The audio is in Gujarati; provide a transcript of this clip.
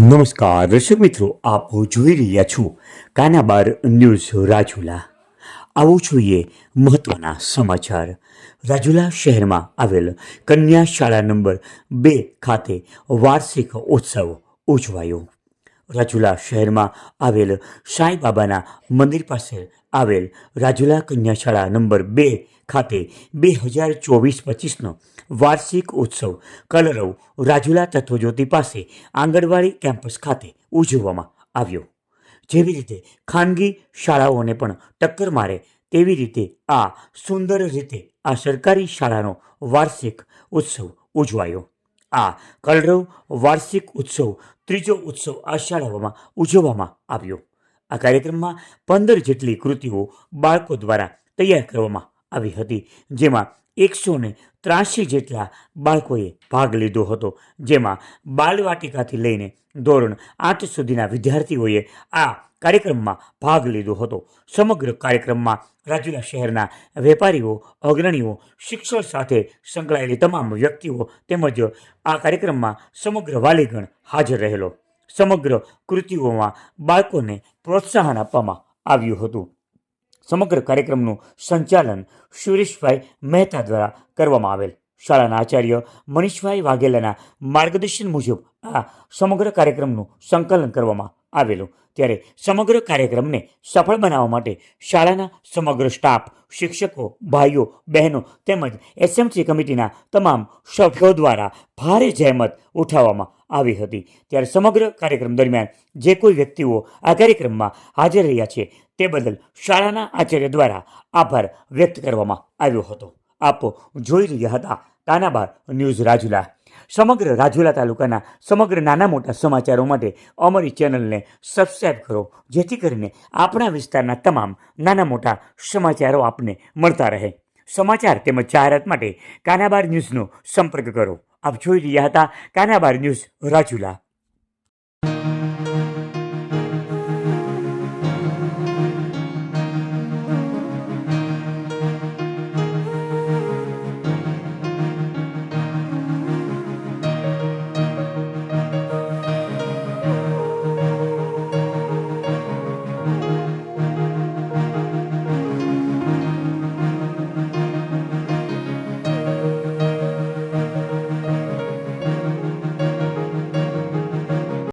નમસ્કાર, દર્શક મિત્રો, આપ જોઈ રહ્યા છો કાનાબાર ન્યૂઝ રાજુલા. આવું જોઈએ મહત્વના સમાચાર. રાજુલા શહેરમાં આવેલ કન્યા શાળા નંબર બે ખાતે વાર્ષિક ઉત્સવ ઉજવાયો. રાજુલા શહેરમાં આવેલ સાંઈ બાબાના મંદિર પાસે આવેલ રાજુલા કન્યાશાળા નંબર બે ખાતે બે હજાર ચોવીસ પચીસનો વાર્ષિક ઉત્સવ કલરવ રાજુલા તત્વજ્યોતિ પાસે આંગણવાડી કેમ્પસ ખાતે ઉજવવામાં આવ્યો. જેવી રીતે ખાનગી શાળાઓને પણ ટક્કર મારે તેવી રીતે આ સુંદર રીતે આ સરકારી શાળાનો વાર્ષિક ઉત્સવ ઉજવાયો. આ કલરવ વાર્ષિક ઉત્સવ, ત્રીજો ઉત્સવ આ શાળાઓમાં ઉજવવામાં આવ્યો. આ કાર્યક્રમમાં પંદર જેટલી કૃતિઓ બાળકો દ્વારા તૈયાર કરવામાં આવી હતી, જેમાં એકસો ને ત્રાસી જેટલા બાળકોએ ભાગ લીધો હતો, જેમાં બાલવાટિકાથી લઈને ધોરણ આઠ સુધીના વિદ્યાર્થીઓએ આ કાર્યક્રમમાં ભાગ લીધો હતો. સમગ્ર કાર્યક્રમમાં રાજુલા શહેરના વેપારીઓ, અગ્રણીઓ, શિક્ષણ સાથે સંકળાયેલી તમામ વ્યક્તિઓ તેમજ આ કાર્યક્રમમાં સમગ્ર વાલીગણ હાજર રહેલો. સમગ્ર કૃતિઓમાં બાળકોને પ્રોત્સાહન આપવામાં આવ્યું હતું. સમગ્ર કાર્યક્રમનું સંચાલન સુરેશભાઈ મહેતા દ્વારા કરવામાં આવેલ. શાળાના આચાર્ય મનીષભાઈ વાઘેલાના માર્ગદર્શન મુજબ આ સમગ્ર કાર્યક્રમનું સંકલન કરવામાં આવેલું. ત્યારે સમગ્ર કાર્યક્રમને સફળ બનાવવા માટે શાળાના સમગ્ર સ્ટાફ, શિક્ષકો, ભાઈઓ, બહેનો તેમજ એસએમસી કમિટીના તમામ સભ્યો દ્વારા ભારે જહેમત ઉઠાવવામાં આવી હતી. ત્યારે સમગ્ર કાર્યક્રમ દરમિયાન જે કોઈ વ્યક્તિઓ આ કાર્યક્રમમાં હાજર રહ્યા છે તે બદલ શાળાના આચાર્ય દ્વારા આભાર વ્યક્ત કરવામાં આવ્યો હતો. આપ જોઈ રહ્યા હતા તાનાબાર ન્યૂઝ રાજુલા. સમગ્ર રાજુલા તાલુકાના સમગ્ર નાના મોટા સમાચારો માટે અમારી ચેનલને સબસ્ક્રાઈબ કરો, જેથી કરીને આપણા વિસ્તારના તમામ નાના મોટા સમાચારો આપને મળતા રહે. સમાચાર તેમજ જાહેરાત માટે કાનાબાર ન્યૂઝનો સંપર્ક કરો. આપ જોઈ રહ્યા હતા કાનાબાર ન્યૂઝ રાજુલા.